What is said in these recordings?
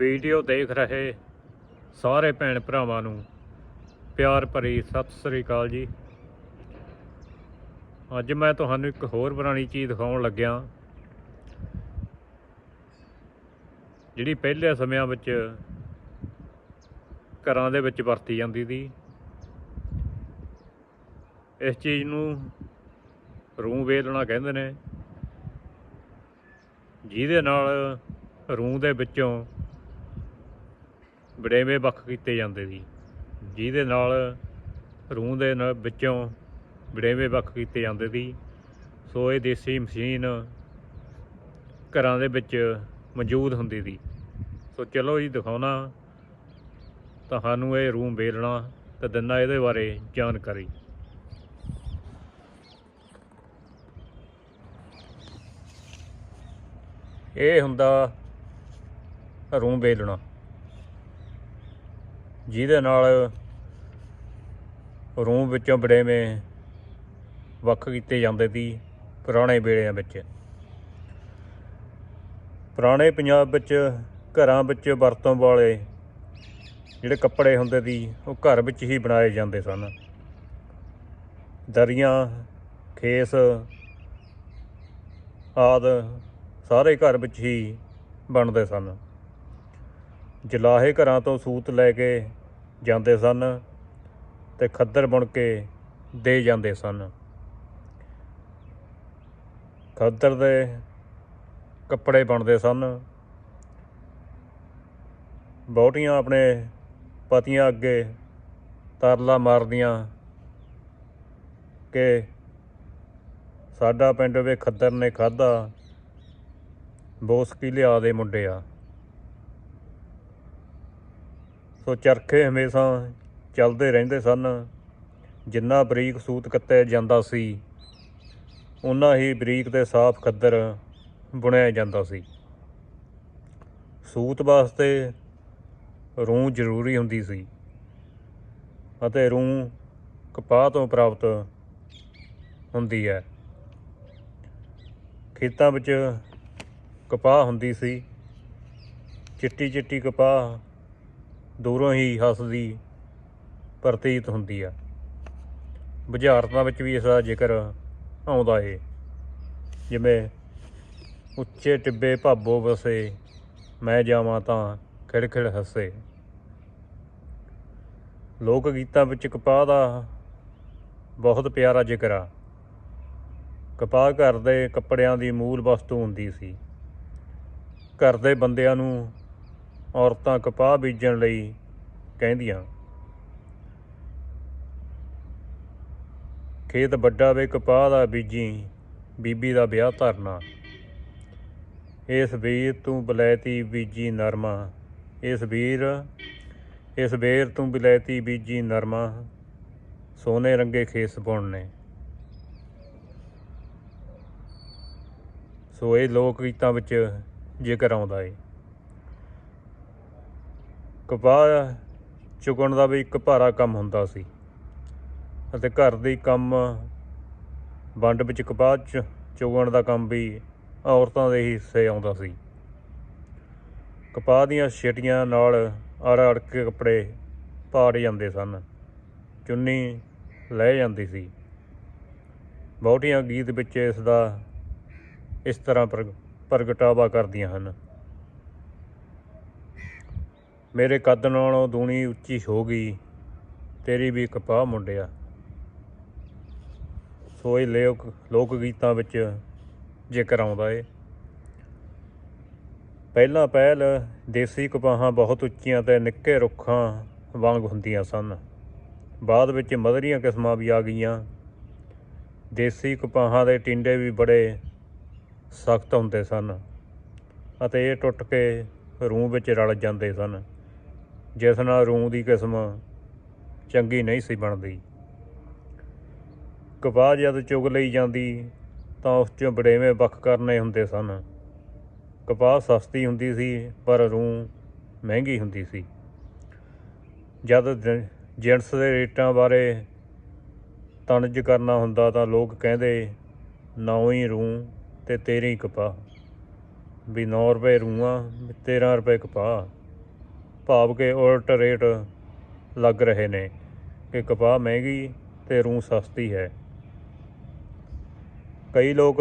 Video ਦੇਖ ਰਹੇ ਸਾਰੇ ਭੈਣ ਭਰਾਵਾਂ ਨੂੰ ਪਿਆਰ ਭਰੀ ਸਤਿ ਸ੍ਰੀ ਅਕਾਲ ਜੀ। ਅੱਜ ਮੈਂ ਤੁਹਾਨੂੰ ਇੱਕ ਹੋਰ ਪੁਰਾਣੀ ਚੀਜ਼ ਦਿਖਾਉਣ ਲੱਗਿਆ, ਜਿਹੜੀ ਪਹਿਲੇ ਸਮਿਆਂ ਵਿੱਚ ਘਰਾਂ ਦੇ ਵਿੱਚ ਵਰਤੀ ਜਾਂਦੀ ਸੀ। ਇਸ ਚੀਜ਼ ਨੂੰ ਰੂੰ ਵੇਲਣਾ ਕਹਿੰਦੇ ਨੇ, ਜਿਹਦੇ ਨਾਲ ਰੂੰ ਦੇ ਵਿੱਚੋਂ ਵੜੇਵੇਂ ਵੱਖ ਕੀਤੇ ਜਾਂਦੇ ਸੀ। ਜਿਹਦੇ ਨਾਲ ਰੂਹ ਦੇ ਨਾਲ ਵਿੱਚੋਂ ਵੜੇਵੇਂ ਵੱਖ ਕੀਤੇ ਜਾਂਦੇ ਸੀ। ਸੋ ਇਹ ਦੇਸੀ ਮਸ਼ੀਨ ਘਰਾਂ ਦੇ ਵਿੱਚ ਮੌਜੂਦ ਹੁੰਦੀ ਸੀ। ਸੋ ਚਲੋ ਜੀ, ਦਿਖਾਉਣਾ ਤੁਹਾਨੂੰ ਇਹ ਰੂਮ ਵੇਲਣਾ ਤੇ ਦਿੰਦਾ ਇਹਦੇ ਬਾਰੇ ਜਾਣਕਾਰੀ। ਇਹ ਹੁੰਦਾ ਰੂਮ ਵੇਲਣਾ। ਜਿਹਦੇ ਨਾਲ ਰੂਮ ਵਿੱਚੋਂ ਬੜੇਵੇਂ ਵੱਖ ਕੀਤੇ ਜਾਂਦੇ ਸੀ ਪੁਰਾਣੇ ਵੇਲਿਆਂ ਵਿੱਚ। ਪੁਰਾਣੇ ਪੰਜਾਬ ਵਿੱਚ ਘਰਾਂ ਵਿੱਚ ਵਰਤੋਂ ਵਾਲੇ ਜਿਹੜੇ ਕੱਪੜੇ ਹੁੰਦੇ ਸੀ, ਉਹ ਘਰ ਵਿੱਚ ਹੀ ਬਣਾਏ ਜਾਂਦੇ ਸਨ। ਦਰੀਆਂ, ਖੇਸ ਆਦ ਸਾਰੇ ਘਰ ਵਿੱਚ ਹੀ ਬਣਦੇ ਸਨ। ਜਲਾਹੇ ਘਰਾਂ ਤੋਂ ਸੂਤ ਲੈ ਕੇ ਜਾਂਦੇ ਸਨ ਤੇ ਖੱਦਰ ਬੁਣ ਕੇ ਦੇ ਜਾਂਦੇ ਸਨ। ਖੱਦਰ ਦੇ ਕੱਪੜੇ ਬਣਦੇ ਸਨ। ਬਹੁਤੀਆਂ ਆਪਣੇ ਪਤੀਆਂ ਅੱਗੇ ਤਰਲਾ ਮਾਰਦੀਆਂ ਕਿ ਸਾਡਾ ਪਿੰਡ ਵੇ ਖੱਦਰ ਨੇ ਖਾਦਾ ਬੋਸਕੀ ਲਿਆ ਦੇ ਮੁੰਡੇ ਆ ਸੋ ਚਰਖੇ ਹਮੇਸ਼ਾ ਚੱਲਦੇ ਰਹਿੰਦੇ ਸਨ। ਜਿੰਨਾ ਬਰੀਕ ਸੂਤ ਕੱਤਿਆ ਜਾਂਦਾ ਸੀ ਉਨਾ ਹੀ ਬਰੀਕ ਤੇ ਸਾਫ਼ ਖੱਦਰ ਬੁਣਿਆ ਜਾਂਦਾ ਸੀ। ਸੂਤ ਵਾਸਤੇ ਰੂੰ ਜ਼ਰੂਰੀ ਹੁੰਦੀ ਸੀ ਅਤੇ ਰੂੰ ਕਪਾਹ ਤੋਂ ਪ੍ਰਾਪਤ ਹੁੰਦੀ ਹੈ। ਖੇਤਾਂ ਵਿੱਚ ਕਪਾਹ ਹੁੰਦੀ ਸੀ ਚਿੱਟੀ ਚਿੱਟੀ ਕਪਾਹ ਦੂਰੋਂ ਹੀ ਹੱਸਦੀ ਪ੍ਰਤੀਤ ਹੁੰਦੀ ਆ। ਬੁਝਾਰਤਾਂ ਵਿੱਚ ਵੀ ਇਸ ਦਾ ਜ਼ਿਕਰ ਆਉਂਦਾ ਏ। ਜਿਵੇਂ ਉੱਚੇ ਟਿੱਬੇ ਭਾਬੋ ਵਸੇ, ਮੈਂ ਜਾਵਾਂ ਤਾਂ ਖਿੜਖਿੜ ਹੱਸੇ। ਲੋਕ ਗੀਤਾਂ ਵਿੱਚ ਕਪਾਹ ਦਾ ਬਹੁਤ ਪਿਆਰਾ ਜ਼ਿਕਰ ਆ। ਕਪਾਹ ਘਰ ਦੇ ਕੱਪੜਿਆਂ ਦੀ ਮੂਲ ਵਸਤੂ ਹੁੰਦੀ ਸੀ। ਘਰ ਦੇ ਬੰਦਿਆਂ ਨੂੰ ਔਰਤਾਂ ਕਪਾਹ ਬੀਜਣ ਲਈ ਕਹਿੰਦੀਆਂ। ਖੇਤ ਵੱਡਾ ਵੇ ਕਪਾਹ ਦਾ ਬੀਜੀ, ਬੀਬੀ ਦਾ ਵਿਆਹ ਧਰਨਾ। ਇਸ ਵੀਰ ਤੂੰ ਬਲੈਤੀ ਬੀਜੀ ਨਰਮਾ, ਇਸ ਵੀਰ, ਇਸ ਬੇਰ ਤੂੰ ਬਲੈਤੀ ਬੀਜੀ ਨਰਮਾ, ਸੋਨੇ ਰੰਗੇ ਖੇਸ ਬੁਣਨੇ। ਸੋ ਇਹ ਲੋਕ ਗੀਤਾਂ ਵਿੱਚ ਜ਼ਿਕਰ ਆਉਂਦਾ ਏ। ਕਪਾਹ ਚੁਗਣ ਦਾ ਵੀ ਇੱਕ ਭਾਰਾ ਕੰਮ ਹੁੰਦਾ ਸੀ। ਅਤੇ ਘਰ ਦੇ ਕੰਮ ਵੰਡ ਵਿੱਚ ਕਪਾਹ ਚ ਚੁਗਣ ਦਾ ਕੰਮ ਵੀ ਔਰਤਾਂ ਦੇ ਹੀ ਹਿੱਸੇ ਆਉਂਦਾ ਸੀ। ਕਪਾਹ ਦੀਆਂ ਛੇਟੀਆਂ ਨਾਲ ਅੜ ਅੜ ਕੇ ਕੱਪੜੇ ਪਾੜ ਜਾਂਦੇ ਸਨ। ਚੁੰਨੀ ਲੈ ਜਾਂਦੀ ਸੀ। ਬਹੁਤੀਆਂ ਗੀਤ ਵਿੱਚ ਇਸ ਦਾ ਇਸ ਤਰ੍ਹਾਂ ਪ੍ਰਗ- ਪ੍ਰਗਟਾਵਾ ਕਰਦੀਆਂ ਹਨ। ਮੇਰੇ ਕੱਦ ਨਾਲੋਂ ਦੂਣੀ ਉੱਚੀ ਹੋ ਗਈ। ਤੇਰੀ ਵੀ ਕਪਾਹ ਮੁੰਡਿਆ। ਸੋ ਇਹ ਲੋਕ ਲੋਕ ਗੀਤਾਂ ਵਿੱਚ ਜ਼ਿਕਰ ਆਉਂਦਾ ਏ। ਪਹਿਲਾਂ ਪਹਿਲ ਦੇਸੀ ਕਪਾਹਾਂ ਬਹੁਤ ਉੱਚੀਆਂ ਤੇ ਨਿੱਕੇ ਰੁੱਖਾਂ ਵਾਂਗ ਹੁੰਦੀਆਂ ਸਨ। ਬਾਅਦ ਵਿੱਚ ਮਧਰੀਆਂ ਕਿਸਮਾਂ ਵੀ ਆ ਗਈਆਂ। ਦੇਸੀ ਕਪਾਹਾਂ ਦੇ ਟਿੰਡੇ ਵੀ ਬੜੇ ਸਖਤ ਹੁੰਦੇ ਸਨ ਅਤੇ ਇਹ ਟੁੱਟ ਕੇ ਰੂਹ ਵਿੱਚ ਰਲ ਜਾਂਦੇ ਸਨ। ਜਿਸ ਨਾਲ ਰੂੰ ਦੀ ਕਿਸਮ ਚੰਗੀ ਨਹੀਂ ਸੀ ਬਣਦੀ। ਕਪਾਹ ਜਦ ਚੁਗ ਲਈ ਜਾਂਦੀ, ਤਾਂ ਉਸ 'ਚੋਂ ਬੜੇਵੇਂ ਵੱਖ ਕਰਨੇ ਹੁੰਦੇ ਸਨ। ਕਪਾਹ ਸਸਤੀ ਹੁੰਦੀ ਸੀ, ਪਰ ਰੂੰ ਮਹਿੰਗੀ ਹੁੰਦੀ ਸੀ। ਜਦ ਜ- ਜਿਣਸ ਦੇ ਰੇਟਾਂ ਬਾਰੇ ਤਣਜ ਕਰਨਾ ਹੁੰਦਾ, ਤਾਂ ਲੋਕ ਕਹਿੰਦੇ ਨੌ ਹੀ ਰੂੰ ਤੇ 13 ਹੀ ਕਪਾਹ। ਵੀ 9 ਰੁਪਏ ਰੂਆਂ 13 ਰੁਪਏ ਕਪਾਹ। ਭਾਵ ਕਿ ਉਲਟ ਰੇਟ ਲੱਗ ਰਹੇ ਨੇ ਕਿ ਕਪਾਹ ਮਹਿੰਗੀ ਤੇ ਰੂੰ ਸਸਤੀ ਹੈ। ਕਈ ਲੋਕ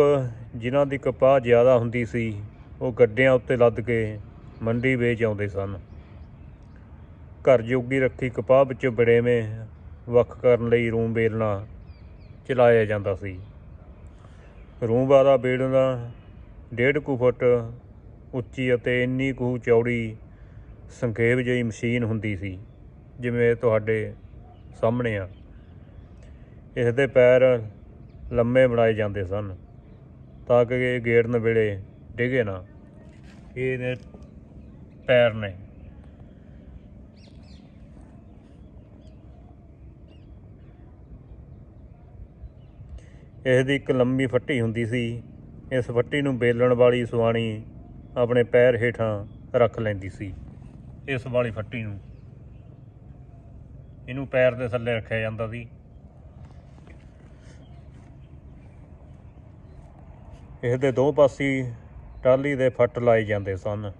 ਜਿਨ੍ਹਾਂ ਦੀ ਕਪਾਹ ਜ਼ਿਆਦਾ ਹੁੰਦੀ ਸੀ, ਉਹ ਗੱਡਿਆਂ ਉੱਤੇ ਲੱਦ ਕੇ ਮੰਡੀ ਵੇਚ ਆਉਂਦੇ ਸਨ। ਘਰ ਜੋਗੀ ਰੱਖੀ ਕਪਾਹ ਵਿੱਚ ਬੜੇਵੇਂ ਵੱਖ ਕਰਨ ਲਈ ਰੂੰ ਬੇਲਣਾ ਚਲਾਇਆ ਜਾਂਦਾ ਸੀ। ਰੂੰ ਵਾਲਾ ਬੇਲਣਾ ਡੇਢ ਕੁ ਫੁੱਟ ਉੱਚੀ ਅਤੇ ਇੰਨੀ ਕੁ ਚੌੜੀ ਸੰਖੇਪ ਜਿਹੀ ਮਸ਼ੀਨ ਹੁੰਦੀ ਸੀ, ਜਿਵੇਂ ਤੁਹਾਡੇ ਸਾਹਮਣੇ ਆ। ਇਸ ਦੇ ਪੈਰ ਲੰਮੇ ਬਣਾਏ ਜਾਂਦੇ ਸਨ, ਤਾਂ ਕਿ ਇਹ ਗੇੜਨ ਵੇਲੇ ਡਿੱਗੇ ਨਾ। ਇਹ ਨੇ ਪੈਰ ਨੇ। ਇਸ ਦੀ ਇੱਕ ਲੰਮੀ ਫੱਟੀ ਹੁੰਦੀ ਸੀ। ਇਸ ਫੱਟੀ ਨੂੰ ਬੇਲਣ ਵਾਲੀ ਸੁਆਣੀ ਆਪਣੇ ਪੈਰ ਹੇਠਾਂ ਰੱਖ ਲੈਂਦੀ ਸੀ। ਇਸ ਵਾਲੀ ਫੱਟੀ ਨੂੰ। ਇਹਨੂੰ ਪੈਰ ਦੇ ਥੱਲੇ ਰੱਖਿਆ ਜਾਂਦਾ ਸੀ। ਇਸ ਦੇ ਦੋ ਪਾਸੇ ਟਾਲੀ ਦੇ ਫੱਟ ਲਾਏ ਜਾਂਦੇ ਸਨ।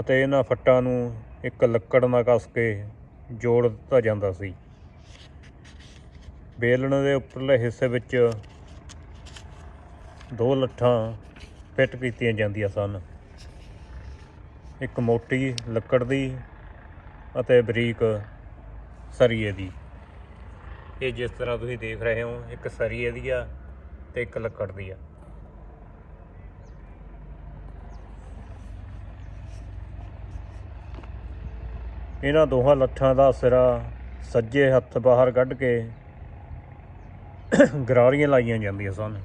ਅਤੇ ਇਹਨਾਂ ਫੱਟਾਂ ਨੂੰ ਇੱਕ ਲੱਕੜ ਨਾਲ ਕੱਸ ਕੇ ਜੋੜ ਦਿੱਤਾ ਜਾਂਦਾ ਸੀ। ਬੇਲਣ ਦੇ ਉੱਪਰਲੇ ਹਿੱਸੇ ਵਿੱਚ ਦੋ ਲੱਠਾਂ ਫਿੱਟ ਕੀਤੀਆਂ ਜਾਂਦੀਆਂ ਸਨ। ਇੱਕ ਮੋਟੀ ਲੱਕੜ ਦੀ ਅਤੇ ਬਰੀਕ ਸਰੀਏ ਦੀ। ਇਹ ਜਿਸ ਤਰ੍ਹਾਂ ਤੁਸੀਂ ਦੇਖ ਰਹੇ ਹੋ, ਇੱਕ ਸਰੀਏ ਦੀ ਆ ਤੇ ਇੱਕ ਲੱਕੜ ਦੀ ਆ। ਇਹਨਾਂ ਦੋਹਾਂ ਲੱਠਾਂ ਦਾ ਸਿਰਾ ਸੱਜੇ ਹੱਥ ਬਾਹਰ ਕੱਢ ਕੇ ਗਰਾਰੀਆਂ ਲਾਈਆਂ ਜਾਂਦੀਆਂ ਸਨ।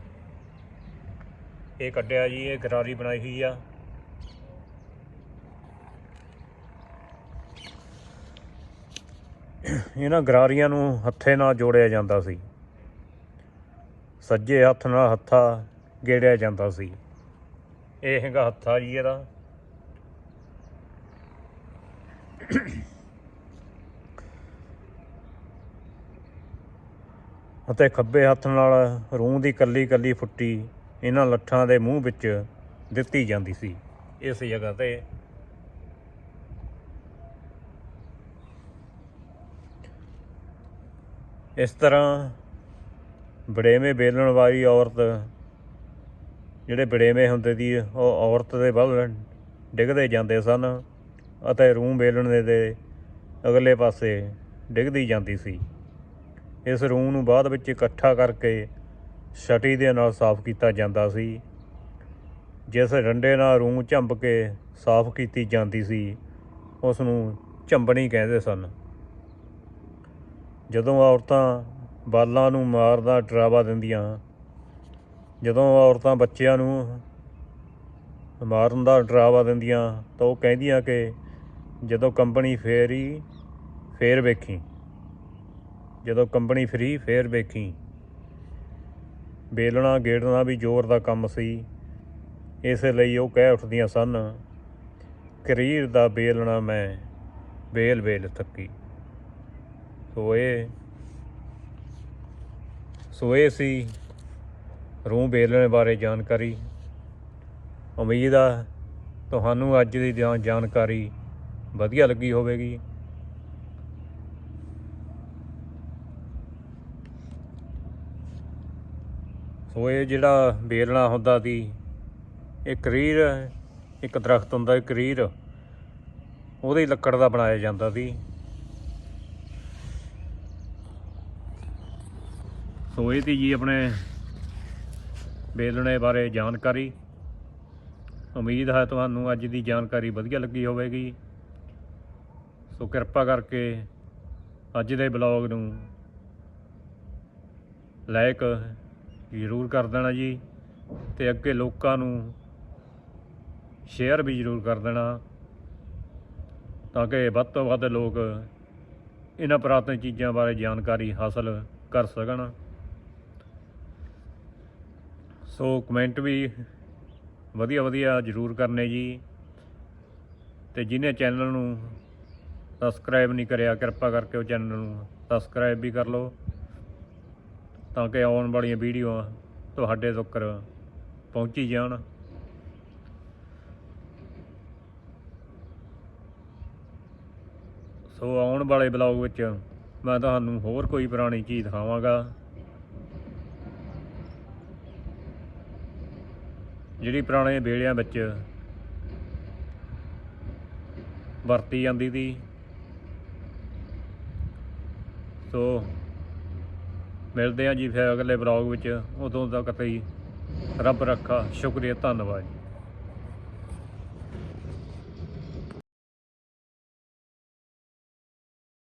ਇਹ ਕੱਢਿਆ ਜੀ, ਇਹ ਗਰਾਰੀ ਬਣਾਈ ਹੋਈ ਆ। ਇਹਨਾਂ ਗਰਾਰੀਆਂ ਨੂੰ ਹੱਥੇ ਨਾਲ ਜੋੜਿਆ ਜਾਂਦਾ ਸੀ। ਸੱਜੇ ਹੱਥ ਨਾਲ ਹੱਥਾ ਗੇੜਿਆ ਜਾਂਦਾ ਸੀ। ਇਹ ਹੈਗਾ ਹੱਥਾ ਜੀ ਇਹਦਾ। ਅਤੇ ਖੱਬੇ ਹੱਥ ਨਾਲ ਰੂੰ ਦੀ ਕੱਲੀ ਕੱਲੀ ਫੁੱਟੀ ਇਹਨਾਂ ਲੱਠਾਂ ਦੇ ਮੂੰਹ ਵਿੱਚ ਦਿੱਤੀ ਜਾਂਦੀ ਸੀ। ਇਸ ਜਗ੍ਹਾ ਤੇ ਇਸ ਤਰ੍ਹਾਂ ਬੜੇਵੇਂ ਵੇਲਣ ਵਾਲੀ ਔਰਤ, ਜਿਹੜੇ ਬੜੇਵੇਂ ਹੁੰਦੇ ਦੀ, ਉਹ ਔਰਤ ਦੇ ਵੱਲ ਡਿੱਗਦੇ ਜਾਂਦੇ ਸਨ ਅਤੇ ਰੂੰ ਬੇਲਣ ਦੇ ਦੇ ਅਗਲੇ ਪਾਸੇ ਡਿੱਗਦੀ ਜਾਂਦੀ ਸੀ। ਇਸ ਰੂੰ ਨੂੰ ਬਾਅਦ ਵਿੱਚ ਇਕੱਠਾ ਕਰਕੇ ਛਟੀ ਦੇ ਨਾਲ ਸਾਫ਼ ਕੀਤਾ ਜਾਂਦਾ ਸੀ, ਜਿਸ ਡੰਡੇ ਨਾਲ ਰੂੰ ਝੰਬ ਕੇ ਸਾਫ਼ ਕੀਤੀ ਜਾਂਦੀ ਸੀ ਉਸ ਨੂੰ ਝੰਬਣੀ ਕਹਿੰਦੇ ਸਨ। ਜਦੋਂ ਔਰਤਾਂ ਬਾਲਾਂ ਨੂੰ ਮਾਰਦਾ ਡਰਾਵਾ ਦਿੰਦੀਆਂ, ਜਦੋਂ ਔਰਤਾਂ ਬੱਚਿਆਂ ਨੂੰ ਮਾਰਨ ਦਾ ਡਰਾਵਾ ਦਿੰਦੀਆਂ, ਤਾਂ ਉਹ ਕਹਿੰਦੀਆਂ ਕਿ ਜਦੋਂ ਕੰਪਨੀ ਫੇਰੀ ਫੇਰ ਵੇਖੀ। ਜਦੋਂ ਕੰਪਨੀ ਫਰੀ ਫੇਰ ਵੇਖੀ। ਬੇਲਣਾ ਗੇੜਨਾ ਵੀ ਜ਼ੋਰ ਦਾ ਕੰਮ ਸੀ। ਇਸ ਲਈ ਉਹ ਕਹਿ ਉੱਠਦੀਆਂ ਸਨ, ਕਰੀਰ ਦਾ ਬੇਲਣਾ ਮੈਂ ਬੇਲ ਬੇਲ ਥੱਕੀ। ਸੋਏ। ਸੋਏ ਸੀ। ਰੂਹ ਬੇਲਣੇ ਬਾਰੇ ਜਾਣਕਾਰੀ। ਉਮੀਦ ਆ ਤੁਹਾਨੂੰ ਅੱਜ ਦੀ ਜਾਣ- ਜਾਣਕਾਰੀ ਵਧੀਆ ਲੱਗੀ ਹੋਵੇਗੀ। ਸੋਏ ਜਿਹੜਾ ਬੇਲਣਾ ਹੁੰਦਾ ਸੀ, ਇਹ ਕਰੀਰ, ਇੱਕ ਦਰਖਤ ਹੁੰਦਾ ਹੈ ਕਰੀਰ, ਉਹਦੇ ਲੱਕੜ ਦਾ ਬਣਾਇਆ ਜਾਂਦਾ ਸੀ। ਸੋ ਇਹ ਤੀ ਜੀ ਆਪਣੇ ਬੇਲਣੇ ਬਾਰੇ ਜਾਣਕਾਰੀ। ਉਮੀਦ ਹੈ ਤੁਹਾਨੂੰ ਅੱਜ ਦੀ ਜਾਣਕਾਰੀ ਵਧੀਆ ਲੱਗੀ ਹੋਵੇਗੀ। ਸੋ ਕਿਰਪਾ ਕਰਕੇ ਅੱਜ ਦੇ ਬਲੌਗ ਨੂੰ ਲਾਈਕ ਜ਼ਰੂਰ ਕਰ ਦੇਣਾ ਜੀ ਤੇ ਅੱਗੇ ਲੋਕਾਂ ਨੂੰ ਸ਼ੇਅਰ ਵੀ ਜ਼ਰੂਰ ਕਰ ਦੇਣਾ ਤਾਂ ਕਿ ਵੱਧ ਤੋਂ ਵੱਧ ਲੋਕ ਇਹਨਾਂ ਪੁਰਾਤਨ ਚੀਜ਼ਾਂ ਬਾਰੇ ਜਾਣਕਾਰੀ ਹਾਸਲ ਕਰ ਸਕਣ। ਸੋ ਕਮੈਂਟ ਵੀ ਵਧੀਆ ਵਧੀਆ ਜਰੂਰ ਕਰਨੇ ਜੀ। ਤੇ ਜਿਨੇ ਚੈਨਲ ਨੂੰ ਸਬਸਕ੍ਰਾਈਬ ਨਹੀਂ ਕਰਿਆ, ਕਿਰਪਾ ਕਰਕੇ ਉਹ ਚੈਨਲ ਨੂੰ ਸਬਸਕ੍ਰਾਈਬ ਵੀ ਕਰ ਲਓ ਤਾਂ ਕਿ ਆਉਣ ਵਾਲੀਆਂ ਵੀਡੀਓਆਂ ਤੁਹਾਡੇ ਤੱਕ ਪਹੁੰਚੀ ਜਾਣ। ਸੋ ਆਉਣ ਵਾਲੇ ਬਲੌਗ ਵਿੱਚ ਮੈਂ ਤੁਹਾਨੂੰ ਹੋਰ ਕੋਈ ਪੁਰਾਣੀ ਚੀਜ਼ ਦਿਖਾਵਾਂਗਾ। ਜਿਹੜੀ ਪੁਰਾਣੇ ਵੇਲਿਆਂ ਵਿੱਚ ਵਰਤੀ ਜਾਂਦੀ ਸੀ। ਸੋ ਮਿਲਦੇ ਹਾਂ ਜੀ ਫਿਰ ਅਗਲੇ ਬਲੌਗ ਵਿੱਚ। ਉਦੋਂ ਤੱਕ ਲਈ ਰੱਬ ਰੱਖਾ, ਸ਼ੁਕਰੀਆ, ਧੰਨਵਾਦ ਜੀ।